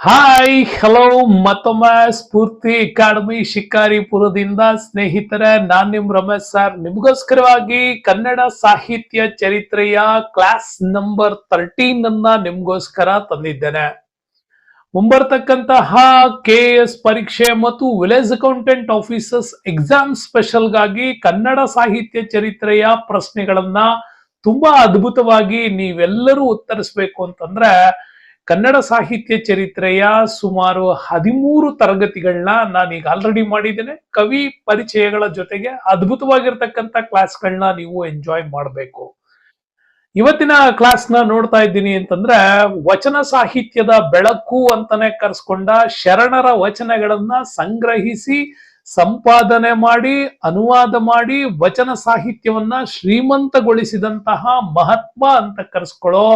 Hi, hello, ಮತ್ತೊಮ್ಮೆ ಸ್ಫೂರ್ತಿ academy ಶಿಕಾರಿಪುರದಿಂದ ಸ್ನೇಹಿತರೆ, ನಾನ್ ನಿಮ್ ರಮೇಶ್ ಸರ್. ನಿಮ್ಗೋಸ್ಕರವಾಗಿ ಕನ್ನಡ ಸಾಹಿತ್ಯ ಚರಿತ್ರೆಯ ಕ್ಲಾಸ್ ನಂಬರ್ ತರ್ಟೀನ್ ಅನ್ನ ನಿಮ್ಗೋಸ್ಕರ ತಂದಿದ್ದೇನೆ. ಮುಂಬರ್ತಕ್ಕಂತಹ ಕೆ ಎಸ್ ಪರೀಕ್ಷೆ ಮತ್ತು ವಿಲೇಜ್ ಅಕೌಂಟೆಂಟ್ ಆಫೀಸರ್ಸ್ ಎಕ್ಸಾಮ್ ಸ್ಪೆಷಲ್ಗಾಗಿ ಕನ್ನಡ ಸಾಹಿತ್ಯ ಚರಿತ್ರೆಯ ಪ್ರಶ್ನೆಗಳನ್ನ ತುಂಬಾ ಅದ್ಭುತವಾಗಿ ನೀವೆಲ್ಲರೂ ಉತ್ತರಿಸಬೇಕು ಅಂತಂದ್ರೆ ಕನ್ನಡ ಸಾಹಿತ್ಯ ಚರಿತ್ರೆಯ ಸುಮಾರು ಹದಿಮೂರು ತರಗತಿಗಳನ್ನ ನಾನೀಗ ಆಲ್ರೆಡಿ ಮಾಡಿದ್ದೇನೆ. ಕವಿ ಪರಿಚಯಗಳ ಜೊತೆಗೆ ಅದ್ಭುತವಾಗಿರ್ತಕ್ಕಂಥ ಕ್ಲಾಸ್ಗಳನ್ನ ನೀವು ಎಂಜಾಯ್ ಮಾಡಬೇಕು. ಇವತ್ತಿನ ಕ್ಲಾಸ್ನ ನೋಡ್ತಾ ಇದ್ದೀನಿ ಅಂತಂದ್ರೆ ವಚನ ಸಾಹಿತ್ಯದ ಬೆಳಕು ಅಂತಾನೆ ಕರೆಸ್ಕೊಂಡ ಶರಣರ ವಚನಗಳನ್ನ ಸಂಗ್ರಹಿಸಿ ಸಂಪಾದನೆ ಮಾಡಿ, ಅನುವಾದ ಮಾಡಿ, ವಚನ ಸಾಹಿತ್ಯವನ್ನ ಶ್ರೀಮಂತಗೊಳಿಸಿದಂತಹ ಮಹತ್ವ ಅಂತ ಕರೆಸ್ಕೊಳ್ಳೋ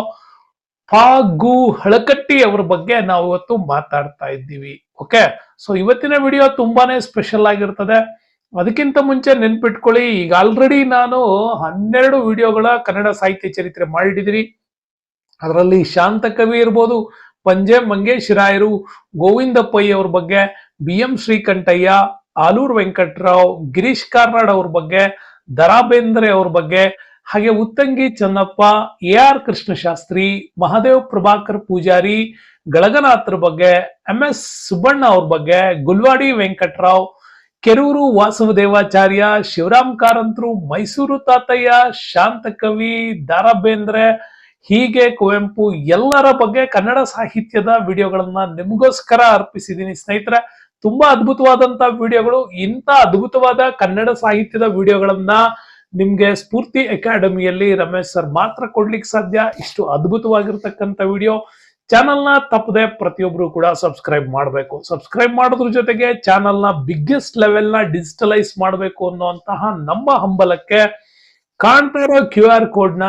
ಫಾಗು ಹಳಕಟ್ಟಿ ಅವ್ರ ಬಗ್ಗೆ ನಾವು ಇವತ್ತು ಮಾತಾಡ್ತಾ ಇದ್ದೀವಿ. ಓಕೆ ಸೊ ಇವತ್ತಿನ ವಿಡಿಯೋ ತುಂಬಾನೇ ಸ್ಪೆಷಲ್ ಆಗಿರ್ತದೆ. ಅದಕ್ಕಿಂತ ಮುಂಚೆ ನೆನ್ಪಿಟ್ಕೊಳ್ಳಿ, ಈಗ ಆಲ್ರೆಡಿ ನಾನು ಹನ್ನೆರಡು ವಿಡಿಯೋಗಳ ಕನ್ನಡ ಸಾಹಿತ್ಯ ಚರಿತ್ರೆ ಮಾಡಿದಿರಿ. ಅದರಲ್ಲಿ ಶಾಂತ ಕವಿ ಇರ್ಬೋದು, ಪಂಜೆ ಮಂಗೇಶ್ ರಾಯರು ಗೋವಿಂದ ಪೈ ಅವ್ರ ಬಗ್ಗೆ ಬಿ ಎಂ ಶ್ರೀಕಂಠಯ್ಯ, ಆಲೂರ್ ವೆಂಕಟರಾವ್, ಗಿರೀಶ್ ಕಾರ್ನಾಡ್ ಅವ್ರ ಬಗ್ಗೆ ದರಾ ಬೇಂದ್ರೆ ಅವ್ರ ಬಗ್ಗೆ ಹಾಗೆ ಉತ್ತಂಗಿ ಚನ್ನಪ್ಪ ಎ ಆರ್ ಕೃಷ್ಣಶಾಸ್ತ್ರಿ, ಮಹಾದೇವ್ ಪ್ರಭಾಕರ್ ಪೂಜಾರಿ, ಗಳಗನಾಥ್ರ ಬಗ್ಗೆ ಎಂ ಎಸ್ ಸುಬ್ಬಣ್ಣ ಅವ್ರ ಬಗ್ಗೆ, ಗುಲ್ವಾಡಿ ವೆಂಕಟರಾವ್, ಕೆರೂರು ವಾಸವದೇವಾಚಾರ್ಯ ಶಿವರಾಮ್ ಕಾರಂತರು, ಮೈಸೂರು ತಾತಯ್ಯ, ಶಾಂತಕವಿ ದಾರಾಬೇಂದ್ರೆ ಹೀಗೆ ಕುವೆಂಪು ಎಲ್ಲರ ಬಗ್ಗೆ ಕನ್ನಡ ಸಾಹಿತ್ಯದ ವಿಡಿಯೋಗಳನ್ನ ನಿಮಗೋಸ್ಕರ ಅರ್ಪಿಸಿದ್ದೀನಿ ಸ್ನೇಹಿತರೆ, ತುಂಬಾ ಅದ್ಭುತವಾದಂತ ವಿಡಿಯೋಗಳು, ಇಂಥ ಅದ್ಭುತವಾದ ಕನ್ನಡ ಸಾಹಿತ್ಯದ ವಿಡಿಯೋಗಳನ್ನ ನಿಮ್ಗೆ ಸ್ಫೂರ್ತಿ ಅಕಾಡೆಮಿಯಲ್ಲಿ ರಮೇಶ್ ಸರ್ ಮಾತ್ರ ಕೊಡ್ಲಿಕ್ಕೆ ಸಾಧ್ಯ? ಇಷ್ಟು ಅದ್ಭುತವಾಗಿರ್ತಕ್ಕಂಥ ವಿಡಿಯೋ. ಚಾನಲ್ನ ತಪ್ಪದೆ ಪ್ರತಿಯೊಬ್ರು ಕೂಡ ಸಬ್ಸ್ಕ್ರೈಬ್ ಮಾಡಬೇಕು. ಸಬ್ಸ್ಕ್ರೈಬ್ ಮಾಡೋದ್ರ ಜೊತೆಗೆ ಚಾನಲ್ನ ಬಿಗ್ಗೆಸ್ಟ್ ಲೆವೆಲ್ನ ಡಿಜಿಟಲೈಸ್ ಮಾಡಬೇಕು ಅನ್ನುವಂತಹ ನಮ್ಮ ಹಂಬಲಕ್ಕೆ ಕಾಣ್ತಾ ಇರೋ ಕ್ಯೂ ಆರ್ ಕೋಡ್ನ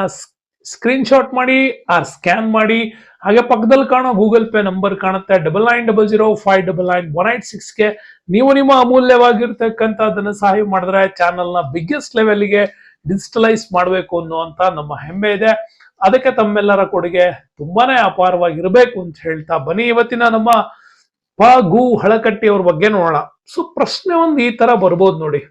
ಸ್ಕ್ರೀನ್ ಶಾಟ್ ಮಾಡಿ ಆರ್ ಸ್ಕ್ಯಾನ್ ಮಾಡಿ ಹಾಗೆ ಪಕ್ಕದಲ್ಲಿ ಕಾಣೋ ಗೂಗಲ್ ಪೇ ನಂಬರ್ ಕಾಣುತ್ತೆ. Double nine double zero five double nine one eight ಸಿಕ್ಸ್ಗೆ ನೀವು ನಿಮ್ಮ ಅಮೂಲ್ಯವಾಗಿರ್ತಕ್ಕಂಥದ್ದನ್ನ ಸಹಾಯ ಮಾಡಿದ್ರೆ ಚಾನಲ್ನ ಬಿಗ್ಗೆಸ್ಟ್ ಲೆವೆಲ್ಗೆ ಡಿಜಿಟಲೈಸ್ ಮಾಡಬೇಕು ಅನ್ನುವಂತ ನಮ್ಮ ಹೆಮ್ಮೆ ಇದೆ. ಅದಕ್ಕೆ ತಮ್ಮೆಲ್ಲರ ಕೊಡುಗೆ ತುಂಬಾನೇ ಅಪಾರವಾಗಿರಬೇಕು ಅಂತ ಹೇಳ್ತಾ ಬನ್ನಿ. ಇವತ್ತಿನ ನಮ್ಮ ಪ ಗು ಹಳಕಟ್ಟಿ ಅವ್ರ ಬಗ್ಗೆ ನೋಡೋಣ. ಸೊ ಪ್ರಶ್ನೆ ಒಂದು ಈ ತರ ಬರ್ಬೋದು ನೋಡಿ.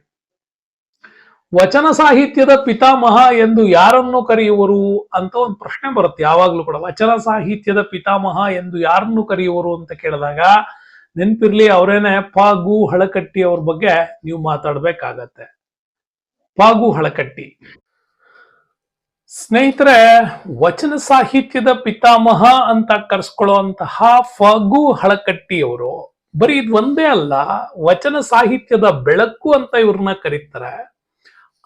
ವಚನ ಸಾಹಿತ್ಯದ ಪಿತಾಮಹ ಎಂದು ಯಾರನ್ನು ಕರೆಯುವರು ಅಂತ ಒಂದು ಪ್ರಶ್ನೆ ಬರುತ್ತೆ ಯಾವಾಗ್ಲೂ ಕೂಡ. ವಚನ ಸಾಹಿತ್ಯದ ಪಿತಾಮಹ ಎಂದು ಯಾರನ್ನು ಕರೆಯುವರು ಅಂತ ಕೇಳಿದಾಗ ನೆನ್ಪಿರ್ಲಿ ಅವರೇನೆ ಪಾಗು ಹಳಕಟ್ಟಿ ಅವ್ರ ಬಗ್ಗೆ ನೀವು ಮಾತಾಡ್ಬೇಕಾಗತ್ತೆ. ಪಾಗು ಹಳಕಟ್ಟಿ. ಸ್ನೇಹಿತರೆ, ವಚನ ಸಾಹಿತ್ಯದ ಪಿತಾಮಹ ಅಂತ ಕರೆಸ್ಕೊಳ್ಳುವಂತಹ ಫಗು ಹಳಕಟ್ಟಿ ಅವರು ಬರೀ ಇದು ಒಂದೇ ಅಲ್ಲ, ವಚನ ಸಾಹಿತ್ಯದ ಬೆಳಕು ಅಂತ ಇವ್ರನ್ನ ಕರೀತಾರೆ.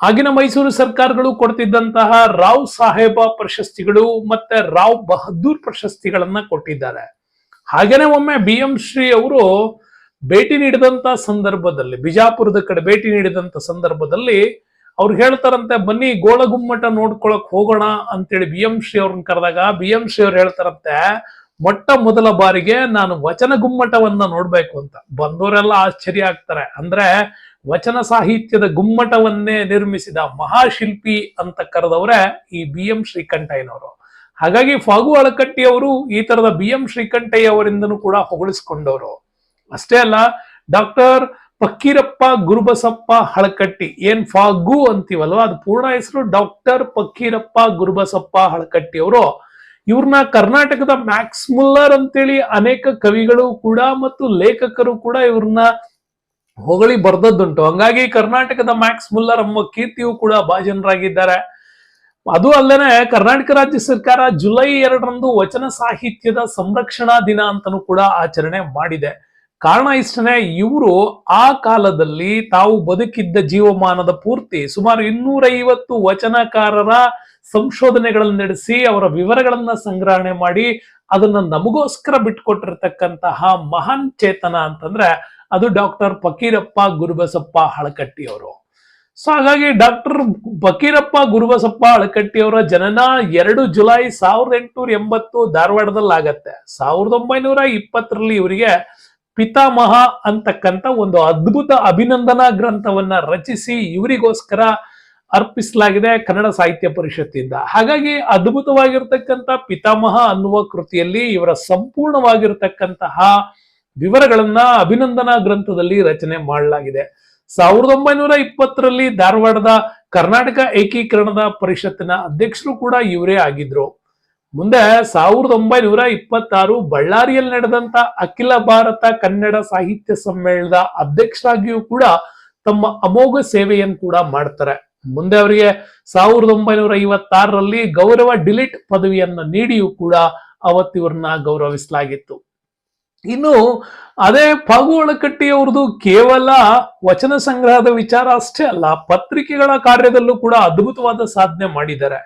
ಆಗಿನ ಮೈಸೂರು ಸರ್ಕಾರಗಳು ಕೊಡ್ತಿದ್ದಂತಹ ರಾವ್ ಸಾಹೇಬ ಪ್ರಶಸ್ತಿಗಳು ಮತ್ತೆ ರಾವ್ ಬಹದ್ದೂರ್ ಪ್ರಶಸ್ತಿಗಳನ್ನ ಕೊಟ್ಟಿದ್ದಾರೆ. ಹಾಗೇನೆ ಒಮ್ಮೆ ಬಿ ಎಂ ಶ್ರೀ ಅವರು ಭೇಟಿ ನೀಡಿದಂತ ಸಂದರ್ಭದಲ್ಲಿ, ಬಿಜಾಪುರದ ಕಡೆ ಭೇಟಿ ನೀಡಿದಂತ ಸಂದರ್ಭದಲ್ಲಿ ಅವ್ರು ಹೇಳ್ತಾರಂತೆ, ಬನ್ನಿ ಗೋಳಗುಮ್ಮಟ ನೋಡ್ಕೊಳಕ್ ಹೋಗೋಣ ಅಂತೇಳಿ ಬಿ ಎಂ ಶ್ರೀ ಅವ್ರನ್ನ ಕರೆದಾಗ ಬಿ ಎಂ ಶ್ರೀ ಅವ್ರು ಹೇಳ್ತಾರಂತೆ, ಮೊಟ್ಟ ಮೊದಲ ಬಾರಿಗೆ ನಾನು ವಚನ ಗುಮ್ಮಟವನ್ನ ನೋಡ್ಬೇಕು ಅಂತ. ಬಂದವರೆಲ್ಲ ಆಶ್ಚರ್ಯ ಆಗ್ತಾರೆ. ಅಂದ್ರೆ ವಚನ ಸಾಹಿತ್ಯದ ಗುಮ್ಮಟವನ್ನೇ ನಿರ್ಮಿಸಿದ ಮಹಾಶಿಲ್ಪಿ ಅಂತ ಕರೆದವರೇ ಈ ಬಿ ಎಂ ಶ್ರೀಕಂಠಯ್ಯನವರು. ಹಾಗಾಗಿ ಫಾಗು ಅಳಕಟ್ಟಿ ಅವರು ಈ ತರದ ಬಿ ಎಂ ಶ್ರೀಕಂಠಯ್ಯ ಅವರಿಂದನೂ ಕೂಡ ಹೊಗಳಿಸ್ಕೊಂಡವರು. ಅಷ್ಟೇ ಅಲ್ಲ, ಡಾಕ್ಟರ್ ಪಕ್ಕೀರಪ್ಪ ಗುರುಬಸಪ್ಪ ಹಳಕಟ್ಟಿ ಏನ್ ಫಾಗು ಅಂತೀವಲ್ವ? ಅದು ಪೂರ್ಣ ಹೆಸರು ಡಾಕ್ಟರ್ ಪಕ್ಕೀರಪ್ಪ ಗುರುಬಸಪ್ಪ ಹಳಕಟ್ಟಿ ಅವರು ಇವ್ರನ್ನ ಕರ್ನಾಟಕದ ಮ್ಯಾಕ್ಸ್ ಮುಲ್ಲರ್ ಅಂತೇಳಿ ಅನೇಕ ಕವಿಗಳು ಕೂಡ ಮತ್ತು ಲೇಖಕರು ಕೂಡ ಇವ್ರನ್ನ ಹೊಗಳಿ ಬರ್ದದ್ದುಂಟು. ಹಂಗಾಗಿ ಕರ್ನಾಟಕದ ಮ್ಯಾಕ್ಸ್ ಮುಲ್ಲರ್ ಎಂಬ ಕೀರ್ತಿಯು ಕೂಡ ಭಾಜನರಾಗಿದ್ದಾರೆ. ಅದು ಅಲ್ಲದೆ ಕರ್ನಾಟಕ ರಾಜ್ಯ ಸರ್ಕಾರ ಜುಲೈ ಎರಡರಂದು ವಚನ ಸಾಹಿತ್ಯದ ಸಂರಕ್ಷಣಾ ದಿನ ಅಂತನೂ ಕೂಡ ಆಚರಣೆ ಮಾಡಿದೆ. ಕಾರಣ ಇಷ್ಟನೇ, ಇವರು ಆ ಕಾಲದಲ್ಲಿ ತಾವು ಬದುಕಿದ್ದ ಜೀವಮಾನದ ಪೂರ್ತಿ ಸುಮಾರು ಇನ್ನೂರೈವತ್ತು ವಚನಕಾರರ ಸಂಶೋಧನೆಗಳನ್ನು ನಡೆಸಿ ಅವರ ವಿವರಗಳನ್ನ ಸಂಗ್ರಹಣೆ ಮಾಡಿ ಅದನ್ನ ನಮಗೋಸ್ಕರ ಬಿಟ್ಕೊಟ್ಟಿರ್ತಕ್ಕಂತಹ ಮಹಾನ್ ಚೇತನ ಅಂತಂದ್ರೆ ಅದು ಡಾಕ್ಟರ್ ಫಕೀರಪ್ಪ ಗುರುಬಸಪ್ಪ ಹಳಕಟ್ಟಿ ಅವರು ಸೊ ಹಾಗಾಗಿ ಡಾಕ್ಟರ್ ಫಕೀರಪ್ಪ ಗುರುಬಸಪ್ಪ ಹಳಕಟ್ಟಿ ಅವರ ಜನನ ಎರಡು ಜುಲೈ ಸಾವಿರದ ಎಂಟುನೂರ ಎಂಬತ್ತು ಧಾರವಾಡದಲ್ಲಿ ಆಗತ್ತೆ ಸಾವಿರದ ಒಂಬೈನೂರ ಇಪ್ಪತ್ತರಲ್ಲಿ ಇವರಿಗೆ ಪಿತಾಮಹ ಅಂತಕ್ಕಂಥ ಒಂದು ಅದ್ಭುತ ಅಭಿನಂದನಾ ಗ್ರಂಥವನ್ನ ರಚಿಸಿ ಇವರಿಗೋಸ್ಕರ ಅರ್ಪಿಸಲಾಗಿದೆ ಕನ್ನಡ ಸಾಹಿತ್ಯ ಪರಿಷತ್ತಿಂದ. ಹಾಗಾಗಿ ಅದ್ಭುತವಾಗಿರ್ತಕ್ಕಂಥ ಪಿತಾಮಹ ಅನ್ನುವ ಕೃತಿಯಲ್ಲಿ ಇವರ ಸಂಪೂರ್ಣವಾಗಿರ್ತಕ್ಕಂತಹ ವಿವರಗಳನ್ನ ಅಭಿನಂದನಾ ಗ್ರಂಥದಲ್ಲಿ ರಚನೆ ಮಾಡಲಾಗಿದೆ. ಸಾವಿರದ ಒಂಬೈನೂರ ಇಪ್ಪತ್ತರಲ್ಲಿ ಧಾರವಾಡದ ಕರ್ನಾಟಕ ಏಕೀಕರಣದ ಪರಿಷತ್ತಿನ ಅಧ್ಯಕ್ಷರು ಕೂಡ ಇವರೇ ಆಗಿದ್ರು. ಮುಂದೆ ಸಾವಿರದ ಒಂಬೈನೂರ ಇಪ್ಪತ್ತಾರು ಬಳ್ಳಾರಿಯಲ್ಲಿ ನಡೆದಂತ ಅಖಿಲ ಭಾರತ ಕನ್ನಡ ಸಾಹಿತ್ಯ ಸಮ್ಮೇಳನದ ಅಧ್ಯಕ್ಷರಾಗಿಯೂ ಕೂಡ ತಮ್ಮ ಅಮೋಘ ಸೇವೆಯನ್ನು ಕೂಡ ಮಾಡ್ತಾರೆ. ಮುಂದೆ ಅವರಿಗೆ ಸಾವಿರದ ಒಂಬೈನೂರ ಐವತ್ತಾರರಲ್ಲಿ ಗೌರವ ಡಿಲಿಟ್ ಪದವಿಯನ್ನ ನೀಡಿಯೂ ಕೂಡ ಅವತ್ತಿವ್ರನ್ನ ಗೌರವಿಸಲಾಗಿತ್ತು. ಇನ್ನು ಅದೇ ಫಗು ಒಳಕಟ್ಟಿಯವ್ರದ್ದು ಕೇವಲ ವಚನ ಸಂಗ್ರಹದ ವಿಚಾರ ಅಷ್ಟೇ ಅಲ್ಲ, ಪತ್ರಿಕೆಗಳ ಕಾರ್ಯದಲ್ಲೂ ಕೂಡ ಅದ್ಭುತವಾದ ಸಾಧನೆ ಮಾಡಿದ್ದಾರೆ.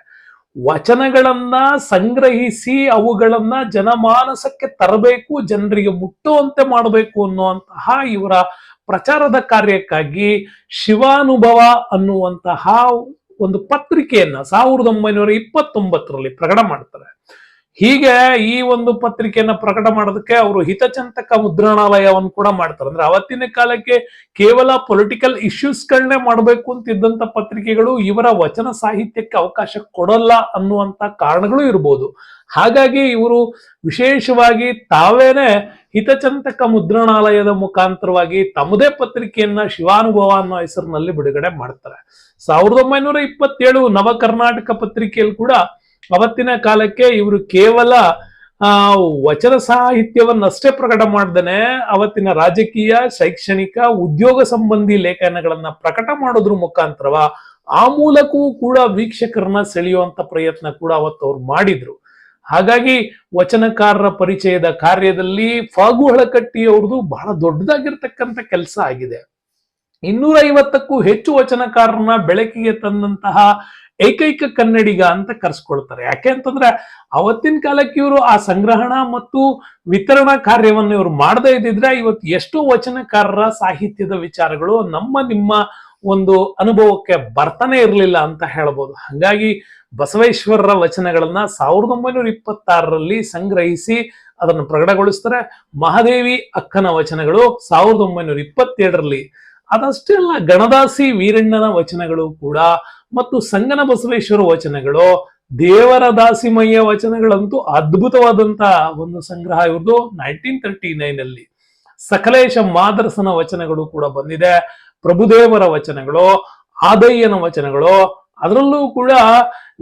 ವಚನಗಳನ್ನ ಸಂಗ್ರಹಿಸಿ ಅವುಗಳನ್ನ ಜನಮಾನಸಕ್ಕೆ ತರಬೇಕು, ಜನರಿಗೆ ಮುಟ್ಟುವಂತೆ ಮಾಡಬೇಕು ಅನ್ನುವಂತಹ ಇವರ ಪ್ರಚಾರದ ಕಾರ್ಯಕ್ಕಾಗಿ ಶಿವಾನುಭವ ಅನ್ನುವಂತಹ ಒಂದು ಪತ್ರಿಕೆಯನ್ನ ಸಾವಿರದ ಒಂಬೈನೂರ ಇಪ್ಪತ್ತೊಂಬತ್ತರಲ್ಲಿ ಪ್ರಕಟ ಮಾಡ್ತಾರೆ. ಹೀಗೆ ಈ ಒಂದು ಪತ್ರಿಕೆಯನ್ನ ಪ್ರಕಟ ಮಾಡೋದಕ್ಕೆ ಅವರು ಹಿತಚಂತಕ ಮುದ್ರಣಾಲಯವನ್ನು ಕೂಡ ಮಾಡ್ತಾರೆ. ಅಂದ್ರೆ ಅವತ್ತಿನ ಕಾಲಕ್ಕೆ ಕೇವಲ ಪೊಲಿಟಿಕಲ್ ಇಶ್ಯೂಸ್ಗಳನ್ನೇ ಮಾಡಬೇಕು ಅಂತಿದ್ದಂತ ಪತ್ರಿಕೆಗಳು ಇವರ ವಚನ ಸಾಹಿತ್ಯಕ್ಕೆ ಅವಕಾಶ ಕೊಡಲ್ಲ ಅನ್ನುವಂತ ಕಾರಣಗಳು ಇರ್ಬೋದು. ಹಾಗಾಗಿ ಇವರು ವಿಶೇಷವಾಗಿ ತಾವೇನೆ ಹಿತಚಂತಕ ಮುದ್ರಣಾಲಯದ ಮುಖಾಂತರವಾಗಿ ತಮ್ಮದೇ ಪತ್ರಿಕೆಯನ್ನ ಶಿವಾನುಭವ ಅನ್ನೋ ಹೆಸರಿನಲ್ಲಿ ಬಿಡುಗಡೆ ಮಾಡ್ತಾರೆ. ಸಾವಿರದ ಒಂಬೈನೂರ ಇಪ್ಪತ್ತೇಳು ನವ ಕರ್ನಾಟಕ ಪತ್ರಿಕೆಯಲ್ಲಿ ಕೂಡ ಅವತ್ತಿನ ಕಾಲಕ್ಕೆ ಇವರು ಕೇವಲ ವಚನ ಸಾಹಿತ್ಯವನ್ನಷ್ಟೇ ಪ್ರಕಟ ಮಾಡ್ದೇನೆ ಅವತ್ತಿನ ರಾಜಕೀಯ, ಶೈಕ್ಷಣಿಕ, ಉದ್ಯೋಗ ಸಂಬಂಧಿ ಲೇಖನಗಳನ್ನ ಪ್ರಕಟ ಮಾಡೋದ್ರ ಮುಖಾಂತರವ ಆ ಮೂಲಕವೂ ಕೂಡ ವೀಕ್ಷಕರನ್ನ ಸೆಳೆಯುವಂತ ಪ್ರಯತ್ನ ಕೂಡ ಅವತ್ತು ಅವ್ರು ಮಾಡಿದ್ರು. ಹಾಗಾಗಿ ವಚನಕಾರರ ಪರಿಚಯದ ಕಾರ್ಯದಲ್ಲಿ ಫಾಗು ಹಳಕಟ್ಟಿ ಅವ್ರದ್ದು ಬಹಳ ದೊಡ್ಡದಾಗಿರ್ತಕ್ಕಂಥ ಕೆಲಸ ಆಗಿದೆ. ಇನ್ನೂರ ಐವತ್ತಕ್ಕೂ ಹೆಚ್ಚು ವಚನಕಾರರನ್ನ ಬೆಳಕಿಗೆ ತಂದಂತಹ ಏಕೈಕ ಕನ್ನಡಿಗ ಅಂತ ಕರ್ಸ್ಕೊಳ್ತಾರೆ. ಯಾಕೆ ಅಂತಂದ್ರೆ ಅವತ್ತಿನ ಕಾಲಕ್ಕೆ ಇವರು ಆ ಸಂಗ್ರಹಣ ಮತ್ತು ವಿತರಣಾ ಕಾರ್ಯವನ್ನು ಇವರು ಮಾಡದೇ ಇದ್ದಿದ್ರೆ ಇವತ್ತು ಎಷ್ಟೋ ವಚನಕಾರರ ಸಾಹಿತ್ಯದ ವಿಚಾರಗಳು ನಮ್ಮ ನಿಮ್ಮ ಒಂದು ಅನುಭವಕ್ಕೆ ಬರ್ತಾನೆ ಇರಲಿಲ್ಲ ಅಂತ ಹೇಳ್ಬೋದು. ಹಾಗಾಗಿ ಬಸವೇಶ್ವರರ ವಚನಗಳನ್ನ ಸಾವಿರದ ಒಂಬೈನೂರ ಇಪ್ಪತ್ತಾರರಲ್ಲಿ ಸಂಗ್ರಹಿಸಿ ಅದನ್ನು ಪ್ರಕಟಗೊಳಿಸ್ತಾರೆ. ಮಹಾದೇವಿ ಅಕ್ಕನ ವಚನಗಳು ಸಾವಿರದ ಒಂಬೈನೂರ ಇಪ್ಪತ್ತೇಳರಲ್ಲಿ ಅದಷ್ಟೇ ಅಲ್ಲ ಗಣದಾಸಿ ವೀರಣ್ಣನ ವಚನಗಳು ಕೂಡ ಮತ್ತು ಸಂಗನ ಬಸವೇಶ್ವರ ವಚನಗಳು, ದೇವರ ದಾಸಿಮಯ್ಯ ವಚನಗಳಂತೂ ಅದ್ಭುತವಾದಂತ ಒಂದು ಸಂಗ್ರಹ ಇವ್ರದ್ದು ನೈನ್ಟೀನ್ ತರ್ಟಿ ನೈನ್ ಅಲ್ಲಿ. ಸಕಲೇಶ ಮಾದರಸನ ವಚನಗಳು ಕೂಡ ಬಂದಿದೆ, ಪ್ರಭುದೇವರ ವಚನಗಳು, ಆದಯ್ಯನ ವಚನಗಳು ಅದರಲ್ಲೂ ಕೂಡ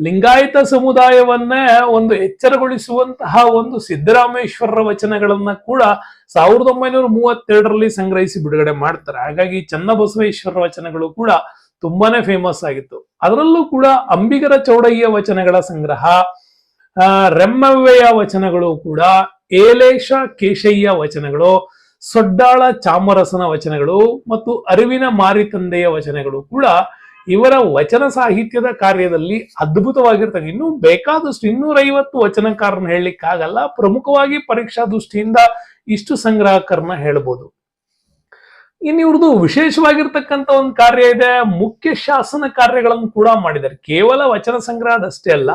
ಲಿಂಗಾಯತ ಸಮುದಾಯವನ್ನೇ ಒಂದು ಎಚ್ಚರಗೊಳಿಸುವಂತಹ ಒಂದು ಸಿದ್ದರಾಮೇಶ್ವರರ ವಚನಗಳನ್ನ ಕೂಡ ಸಾವಿರದ ಒಂಬೈನೂರ ಮೂವತ್ತೆರಡರಲ್ಲಿ ಸಂಗ್ರಹಿಸಿ ಬಿಡುಗಡೆ ಮಾಡ್ತಾರೆ. ಹಾಗಾಗಿ ಚನ್ನಬಸವೇಶ್ವರರ ವಚನಗಳು ಕೂಡ ತುಂಬಾನೇ ಫೇಮಸ್ ಆಗಿತ್ತು. ಅದರಲ್ಲೂ ಕೂಡ ಅಂಬಿಗರ ಚೌಡಯ್ಯ ವಚನಗಳ ಸಂಗ್ರಹ ರೆಮ್ಮವ್ಯಯ ರೆಮ್ಮವ್ವೆಯ ವಚನಗಳು ಕೂಡ, ಏಲೇಶ ಕೇಶಯ್ಯ ವಚನಗಳು, ಸೊಡ್ಡಾಳ ಚಾಮರಸನ ವಚನಗಳು ಮತ್ತು ಅರಿವಿನ ಮಾರಿತಂದೆಯ ವಚನಗಳು ಕೂಡ ಇವರ ವಚನ ಸಾಹಿತ್ಯದ ಕಾರ್ಯದಲ್ಲಿ ಅದ್ಭುತವಾಗಿರ್ತವೆ. ಇನ್ನೂ ಬೇಕಾದಷ್ಟು ಇನ್ನೂರೈವತ್ತು ವಚನಕಾರನ ಹೇಳಲಿಕ್ಕಾಗಲ್ಲ. ಪ್ರಮುಖವಾಗಿ ಪರೀಕ್ಷಾ ದೃಷ್ಟಿಯಿಂದ ಇಷ್ಟು ಸಂಗ್ರಾಹಕರನ್ನ ಹೇಳ್ಬೋದು. ಇನ್ನು ಇವ್ರದ್ದು ವಿಶೇಷವಾಗಿರ್ತಕ್ಕಂಥ ಒಂದು ಕಾರ್ಯ ಇದೆ. ಮುಖ್ಯ ಶಾಸನ ಕಾರ್ಯಗಳನ್ನು ಕೂಡ ಮಾಡಿದ್ದಾರೆ. ಕೇವಲ ವಚನ ಸಂಗ್ರಹದಷ್ಟೇ ಅಲ್ಲ,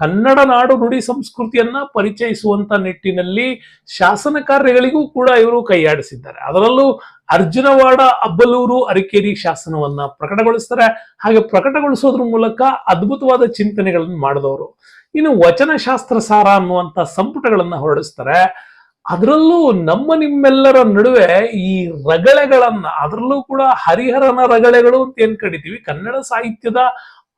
ಕನ್ನಡ ನಾಡು ನುಡಿ ಸಂಸ್ಕೃತಿಯನ್ನ ಪರಿಚಯಿಸುವಂತ ನಿಟ್ಟಿನಲ್ಲಿ ಶಾಸನ ಕಾರ್ಯಗಳಿಗೂ ಕೂಡ ಇವರು ಕೈಯಾಡಿಸಿದ್ದಾರೆ. ಅದರಲ್ಲೂ ಅರ್ಜುನವಾಡ, ಅಬ್ಬಲೂರು, ಅರಿಕೇರಿ ಶಾಸನವನ್ನ ಪ್ರಕಟಗೊಳಿಸ್ತಾರೆ. ಹಾಗೆ ಪ್ರಕಟಗೊಳಿಸೋದ್ರ ಮೂಲಕ ಅದ್ಭುತವಾದ ಚಿಂತನೆಗಳನ್ನು ಮಾಡಿದವರು. ಇನ್ನು ವಚನಶಾಸ್ತ್ರ ಸಾರ ಅನ್ನುವಂತ ಸಂಪುಟಗಳನ್ನ ಹೊರಡಿಸ್ತಾರೆ. ಅದರಲ್ಲೂ ನಮ್ಮ ನಿಮ್ಮೆಲ್ಲರ ನಡುವೆ ಈ ರಗಳೆಗಳನ್ನ, ಅದರಲ್ಲೂ ಕೂಡ ಹರಿಹರನ ರಗಳೆಗಳು ಅಂತ ಏನ್ ಕಡಿತೀವಿ ಕನ್ನಡ ಸಾಹಿತ್ಯದ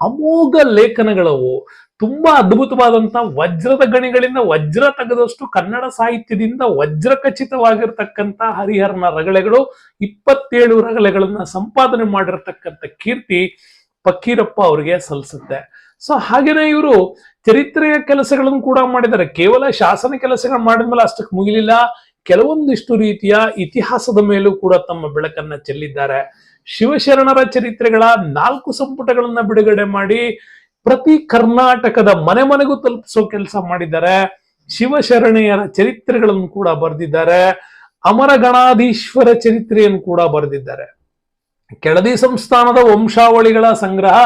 ಅಮೋಘ ಲೇಖನಗಳವು. ತುಂಬಾ ಅದ್ಭುತವಾದಂತ ವಜ್ರದ ಗಣಿಗಳಿಂದ ವಜ್ರ ತೆಗೆದಷ್ಟು ಕನ್ನಡ ಸಾಹಿತ್ಯದಿಂದ ವಜ್ರ ಖಚಿತವಾಗಿರ್ತಕ್ಕಂಥ ಹರಿಹರನ ರಗಳೆಗಳು ಇಪ್ಪತ್ತೇಳು ರಗಳೆಗಳನ್ನ ಸಂಪಾದನೆ ಮಾಡಿರ್ತಕ್ಕಂಥ ಕೀರ್ತಿ ಪಕ್ಕೀರಪ್ಪ ಅವರಿಗೆ ಸಲ್ಲಿಸುತ್ತೆ. ಸೊ ಹಾಗೇನೆ ಇವರು ಚರಿತ್ರೆಯ ಕೆಲಸಗಳನ್ನು ಕೂಡ ಮಾಡಿದ್ದಾರೆ. ಕೇವಲ ಶಾಸನ ಕೆಲಸಗಳು ಮಾಡಿದ್ಮೇಲೆ ಅಷ್ಟಕ್ಕೆ ಮುಗಿಲಿಲ್ಲ. ಕೆಲವೊಂದಿಷ್ಟು ರೀತಿಯ ಇತಿಹಾಸದ ಮೇಲೂ ಕೂಡ ತಮ್ಮ ಬೆಳಕನ್ನ ಚೆಲ್ಲಿದ್ದಾರೆ. ಶಿವಶರಣರ ಚರಿತ್ರೆಗಳ ನಾಲ್ಕು ಸಂಪುಟಗಳನ್ನ ಬಿಡುಗಡೆ ಮಾಡಿ ಪ್ರತಿ ಕರ್ನಾಟಕದ ಮನೆ ಮನೆಗೂ ತಲುಪಿಸೋ ಕೆಲಸ ಮಾಡಿದ್ದಾರೆ. ಶಿವಶರಣೆಯರ ಚರಿತ್ರೆಗಳನ್ನು ಕೂಡ ಬರೆದಿದ್ದಾರೆ. ಅಮರ ಗಣಾಧೀಶ್ವರ ಚರಿತ್ರೆಯನ್ನು ಕೂಡ ಬರೆದಿದ್ದಾರೆ. ಕೆಳದಿ ಸಂಸ್ಥಾನದ ವಂಶಾವಳಿಗಳ ಸಂಗ್ರಹ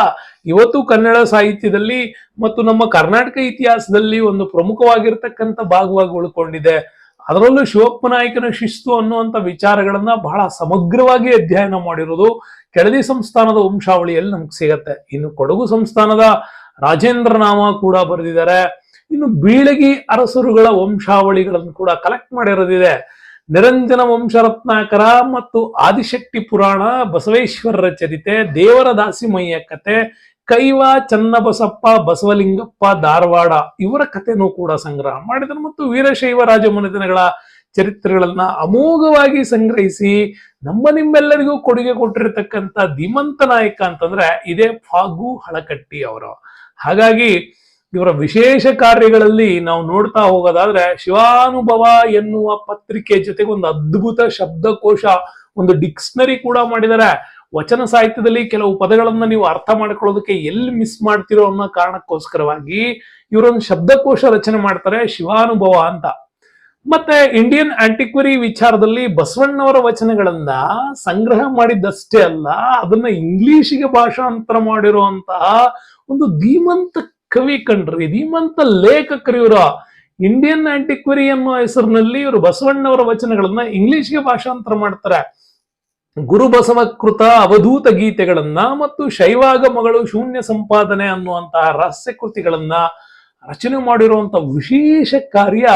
ಇವತ್ತು ಕನ್ನಡ ಸಾಹಿತ್ಯದಲ್ಲಿ ಮತ್ತು ನಮ್ಮ ಕರ್ನಾಟಕ ಇತಿಹಾಸದಲ್ಲಿ ಒಂದು ಪ್ರಮುಖವಾಗಿರ್ತಕ್ಕಂಥ ಭಾಗವಾಗಿ ಉಳ್ಕೊಂಡಿದೆ. ಅದರಲ್ಲೂ ಶಿವಪ್ಪ ನಾಯಕನ ಶಿಸ್ತು ಅನ್ನುವಂಥ ವಿಚಾರಗಳನ್ನ ಬಹಳ ಸಮಗ್ರವಾಗಿ ಅಧ್ಯಯನ ಮಾಡಿರೋದು ಕೆಳದಿ ಸಂಸ್ಥಾನದ ವಂಶಾವಳಿಯಲ್ಲಿ ನಮ್ಗೆ ಸಿಗತ್ತೆ. ಇನ್ನು ಕೊಡಗು ಸಂಸ್ಥಾನದ ರಾಜೇಂದ್ರ ನಾಮ ಕೂಡ ಬರೆದಿದ್ದಾರೆ. ಇನ್ನು ಬೀಳಗಿ ಅರಸರುಗಳ ವಂಶಾವಳಿಗಳನ್ನು ಕೂಡ ಕಲೆಕ್ಟ್ ಮಾಡಿರೋದಿದೆ. ನಿರಂಜನ ವಂಶರತ್ನಾಕರ ಮತ್ತು ಆದಿಶಕ್ತಿ ಪುರಾಣ, ಬಸವೇಶ್ವರರ ಚರಿತೆ ದೇವರ ದಾಸಿಮಯ್ಯ ಕತೆ, ಕೈವ, ಚನ್ನಬಸಪ್ಪ, ಬಸವಲಿಂಗಪ್ಪ, ಧಾರವಾಡ ಇವರ ಕಥೆನೂ ಕೂಡ ಸಂಗ್ರಹ ಮಾಡಿದರು ಮತ್ತು ವೀರಶೈವ ರಾಜಮನೆತನಗಳ ಚರಿತ್ರೆಗಳನ್ನ ಅಮೋಘವಾಗಿ ಸಂಗ್ರಹಿಸಿ ನಮ್ಮ ನಿಮ್ಮೆಲ್ಲರಿಗೂ ಕೊಡುಗೆ ಕೊಟ್ಟಿರತಕ್ಕಂತ ಧೀಮಂತ ನಾಯಕ ಅಂತಂದ್ರೆ ಇದೇ ಫಾಗು ಹಳಕಟ್ಟಿ ಅವರು. ಹಾಗಾಗಿ ಇವರ ವಿಶೇಷ ಕಾರ್ಯಗಳಲ್ಲಿ ನಾವು ನೋಡ್ತಾ ಹೋಗೋದಾದ್ರೆ ಶಿವಾನುಭವ ಎನ್ನುವ ಪತ್ರಿಕೆ ಜೊತೆಗೆ ಒಂದು ಅದ್ಭುತ ಶಬ್ದಕೋಶ, ಒಂದು ಡಿಕ್ಷನರಿ ಕೂಡ ಮಾಡಿದ್ದಾರೆ. ವಚನ ಸಾಹಿತ್ಯದಲ್ಲಿ ಕೆಲವು ಪದಗಳನ್ನ ನೀವು ಅರ್ಥ ಮಾಡ್ಕೊಳ್ಳೋದಕ್ಕೆ ಎಲ್ಲಿ ಮಿಸ್ ಮಾಡ್ತಿರೋ ಅನ್ನೋ ಕಾರಣಕ್ಕೋಸ್ಕರವಾಗಿ ಇವರೊಂದು ಶಬ್ದಕೋಶ ರಚನೆ ಮಾಡ್ತಾರೆ ಶಿವಾನುಭವ ಅಂತ. ಮತ್ತೆ ಇಂಡಿಯನ್ ಆಂಟಿಕ್ವರಿ ವಿಚಾರದಲ್ಲಿ ಬಸವಣ್ಣವರ ವಚನಗಳನ್ನ ಸಂಗ್ರಹ ಮಾಡಿದ್ದಷ್ಟೇ ಅಲ್ಲ, ಅದನ್ನ ಇಂಗ್ಲಿಷಿಗೆ ಭಾಷಾಂತರ ಮಾಡಿರುವಂತಹ ಒಂದು ಧೀಮಂತ ಕವಿ ಕಂಡ್ರಿ, ಧೀಮಂತ ಲೇಖಕರು ಇವರ. ಇಂಡಿಯನ್ ಆಂಟಿಕ್ವರಿ ಅನ್ನೋ ಹೆಸರಿನಲ್ಲಿ ಇವರು ಬಸವಣ್ಣವರ ವಚನಗಳನ್ನ ಇಂಗ್ಲಿಷ್ಗೆ ಭಾಷಾಂತರ ಮಾಡ್ತಾರೆ. ಗುರು ಬಸವಕೃತ ಅವಧೂತ ಗೀತೆಗಳನ್ನ ಮತ್ತು ಶೈವಾಗಮಗಳು ಶೂನ್ಯ ಸಂಪಾದನೆ ಅನ್ನುವಂತಹ ರಹಸ್ಯ ಕೃತಿಗಳನ್ನ ರಚನೆ ಮಾಡಿರುವಂತ ವಿಶೇಷ ಕಾರ್ಯ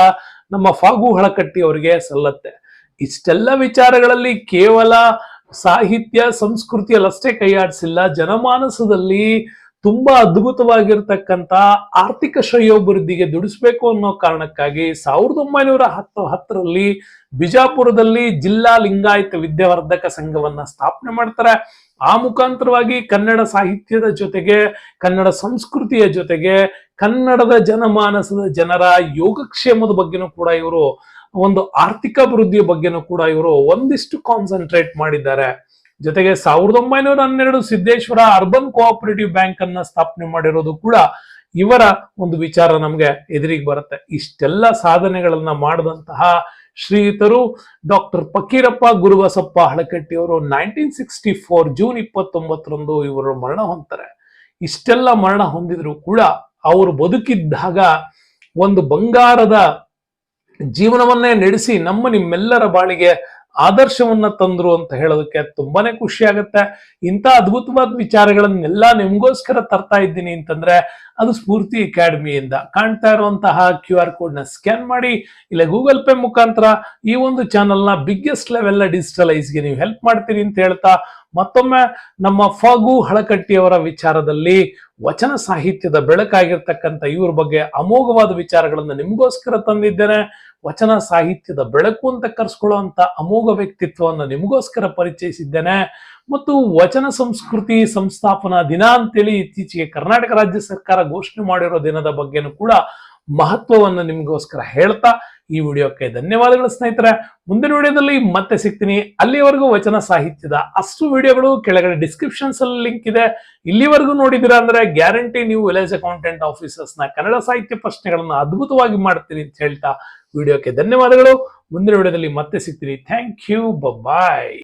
ನಮ್ಮ ಫಾಗು ಹಳಕಟ್ಟಿ ಅವರಿಗೆ ಸಲ್ಲತ್ತೆ. ಇಷ್ಟೆಲ್ಲ ವಿಚಾರಗಳಲ್ಲಿ ಕೇವಲ ಸಾಹಿತ್ಯ ಸಂಸ್ಕೃತಿಯಲ್ಲಷ್ಟೇ ಕೈಯಾಡಿಸಿಲ್ಲ ಜನಮಾನಸದಲ್ಲಿ ತುಂಬಾ ಅದ್ಭುತವಾಗಿರ್ತಕ್ಕಂಥ ಆರ್ಥಿಕ ಶ್ರೇಯೋಭಿವೃದ್ಧಿಗೆ ದುಡಿಸ್ಬೇಕು ಅನ್ನೋ ಕಾರಣಕ್ಕಾಗಿ ಸಾವಿರದ ಒಂಬೈನೂರ ಹತ್ತು ಹತ್ತರಲ್ಲಿ ಬಿಜಾಪುರದಲ್ಲಿ ಜಿಲ್ಲಾ ಲಿಂಗಾಯತ ವಿದ್ಯಾವರ್ಧಕ ಸಂಘವನ್ನ ಸ್ಥಾಪನೆ ಮಾಡ್ತಾರೆ. ಆ ಮುಖಾಂತರವಾಗಿ ಕನ್ನಡ ಸಾಹಿತ್ಯದ ಜೊತೆಗೆ, ಕನ್ನಡ ಸಂಸ್ಕೃತಿಯ ಜೊತೆಗೆ ಕನ್ನಡದ ಜನಮಾನಸದ ಜನರ ಯೋಗಕ್ಷೇಮದ ಬಗ್ಗೆನೂ ಕೂಡ ಇವರು, ಒಂದು ಆರ್ಥಿಕ ಅಭಿವೃದ್ಧಿಯ ಬಗ್ಗೆನೂ ಕೂಡ ಇವರು ಒಂದಿಷ್ಟು ಕಾನ್ಸಂಟ್ರೇಟ್ ಮಾಡಿದ್ದಾರೆ. ಜೊತೆಗೆ ಸಾವಿರದ ಒಂಬೈನೂರ ಹನ್ನೆರಡು ಸಿದ್ದೇಶ್ವರ ಅರ್ಬನ್ ಕೋಆಪರೇಟಿವ್ ಬ್ಯಾಂಕ್ ಅನ್ನ ಸ್ಥಾಪನೆ ಮಾಡಿರೋದು ಕೂಡ ಇವರ ಒಂದು ವಿಚಾರ ನಮ್ಗೆ ಎದುರಿಗೆ ಬರುತ್ತೆ. ಇಷ್ಟೆಲ್ಲ ಸಾಧನೆಗಳನ್ನ ಮಾಡಿದಂತಹ ಶ್ರೀಯುತರು ಡಾಕ್ಟರ್ ಪಕ್ಕೀರಪ್ಪ ಗುರುಬಸಪ್ಪ ಹಳಕಟ್ಟಿ ಅವರು ನೈನ್ಟೀನ್ ಸಿಕ್ಸ್ಟಿ ಫೋರ್ ಜೂನ್ ಇಪ್ಪತ್ತೊಂಬತ್ತರಂದು ಇವರು ಮರಣ ಹೊಂದ್ತಾರೆ. ಇಷ್ಟೆಲ್ಲ ಮರಣ ಹೊಂದಿದ್ರು ಕೂಡ ಅವರು ಬದುಕಿದ್ದಾಗ ಒಂದು ಬಂಗಾರದ ಜೀವನವನ್ನೇ ನಡೆಸಿ ನಮ್ಮ ನಿಮ್ಮೆಲ್ಲರ ಬಾಳಿಗೆ ಆದರ್ಶವನ್ನ ತಂದ್ರು ಅಂತ ಹೇಳೋದಕ್ಕೆ ತುಂಬಾನೇ ಖುಷಿ ಆಗುತ್ತೆ. ಇಂಥ ಅದ್ಭುತವಾದ ವಿಚಾರಗಳನ್ನೆಲ್ಲ ನಿಮ್ಗೋಸ್ಕರ ತರ್ತಾ ಇದ್ದೀನಿ ಅಂತಂದ್ರೆ ಅದು ಸ್ಫೂರ್ತಿ ಅಕಾಡೆಮಿಯಿಂದ ಕಾಣ್ತಾ ಇರುವಂತಹ ಕ್ಯೂ ಆರ್ ಕೋಡ್ನ ಸ್ಕ್ಯಾನ್ ಮಾಡಿ ಇಲ್ಲ ಗೂಗಲ್ ಪೇ ಮುಖಾಂತರ ಈ ಒಂದು ಚಾನೆಲ್ನ ಬಿಗ್ಗೆಸ್ಟ್ ಲೆವೆಲ್ ಡಿಜಿಟಲೈಸ್ಗೆ ನೀವು ಹೆಲ್ಪ್ ಮಾಡ್ತೀರಿ ಅಂತ ಹೇಳ್ತಾ ಮತ್ತೊಮ್ಮೆ ನಮ್ಮ ಫಗು ಹಳಕಟ್ಟಿಯವರ ವಿಚಾರದಲ್ಲಿ ವಚನ ಸಾಹಿತ್ಯದ ಬೆಳಕಾಗಿರ್ತಕ್ಕಂಥ ಇವ್ರ ಬಗ್ಗೆ ಅಮೋಘವಾದ ವಿಚಾರಗಳನ್ನು ನಿಮಗೋಸ್ಕರ ತಂದಿದ್ದೇನೆ. ವಚನ ಸಾಹಿತ್ಯದ ಬೆಳಕು ಅಂತ ಕರೆಸ್ಕೊಳ್ಳುವಂತ ಅಮೋಘ ವ್ಯಕ್ತಿತ್ವವನ್ನು ನಿಮಗೋಸ್ಕರ ಪರಿಚಯಿಸಿದ್ದೇನೆ. ಮತ್ತು ವಚನ ಸಂಸ್ಕೃತಿ ಸಂಸ್ಥಾಪನಾ ದಿನ ಅಂತೇಳಿ ಇತ್ತೀಚೆಗೆ ಕರ್ನಾಟಕ ರಾಜ್ಯ ಸರ್ಕಾರ ಘೋಷಣೆ ಮಾಡಿರೋ ದಿನದ ಬಗ್ಗೆನೂ ಕೂಡ ಮಹತ್ವವನ್ನು ನಿಮಗೋಸ್ಕರ ಹೇಳ್ತಾ ಈ ವಿಡಿಯೋಕ್ಕೆ ಧನ್ಯವಾದಗಳು ಸ್ನೇಹಿತರೆ. ಮುಂದಿನ ವಿಡಿಯೋದಲ್ಲಿ ಮತ್ತೆ ಸಿಗ್ತೀನಿ. ಅಲ್ಲಿವರೆಗೂ ವಚನ ಸಾಹಿತ್ಯದ ಅಷ್ಟು ವಿಡಿಯೋಗಳು ಕೆಳಗಡೆ ಡಿಸ್ಕ್ರಿಪ್ಷನ್ಸ್ ಅಲ್ಲಿ ಲಿಂಕ್ ಇದೆ. ಇಲ್ಲಿವರೆಗೂ ನೋಡಿದಿರಾ ಅಂದ್ರೆ ಗ್ಯಾರಂಟಿ ನೀವು ವಿಲೇಜ್ ಅಕೌಂಟೆಂಟ್ ಆಫೀಸರ್ಸ್ನ ಕನ್ನಡ ಸಾಹಿತ್ಯ ಪ್ರಶ್ನೆಗಳನ್ನು ಅದ್ಭುತವಾಗಿ ಮಾಡ್ತೀನಿ ಅಂತ ಹೇಳ್ತಾ ವಿಡಿಯೋಕ್ಕೆ ಧನ್ಯವಾದಗಳು. ಮುಂದಿನ ವಿಡಿಯೋದಲ್ಲಿ ಮತ್ತೆ ಸಿಗ್ತೀನಿ. Thank you bye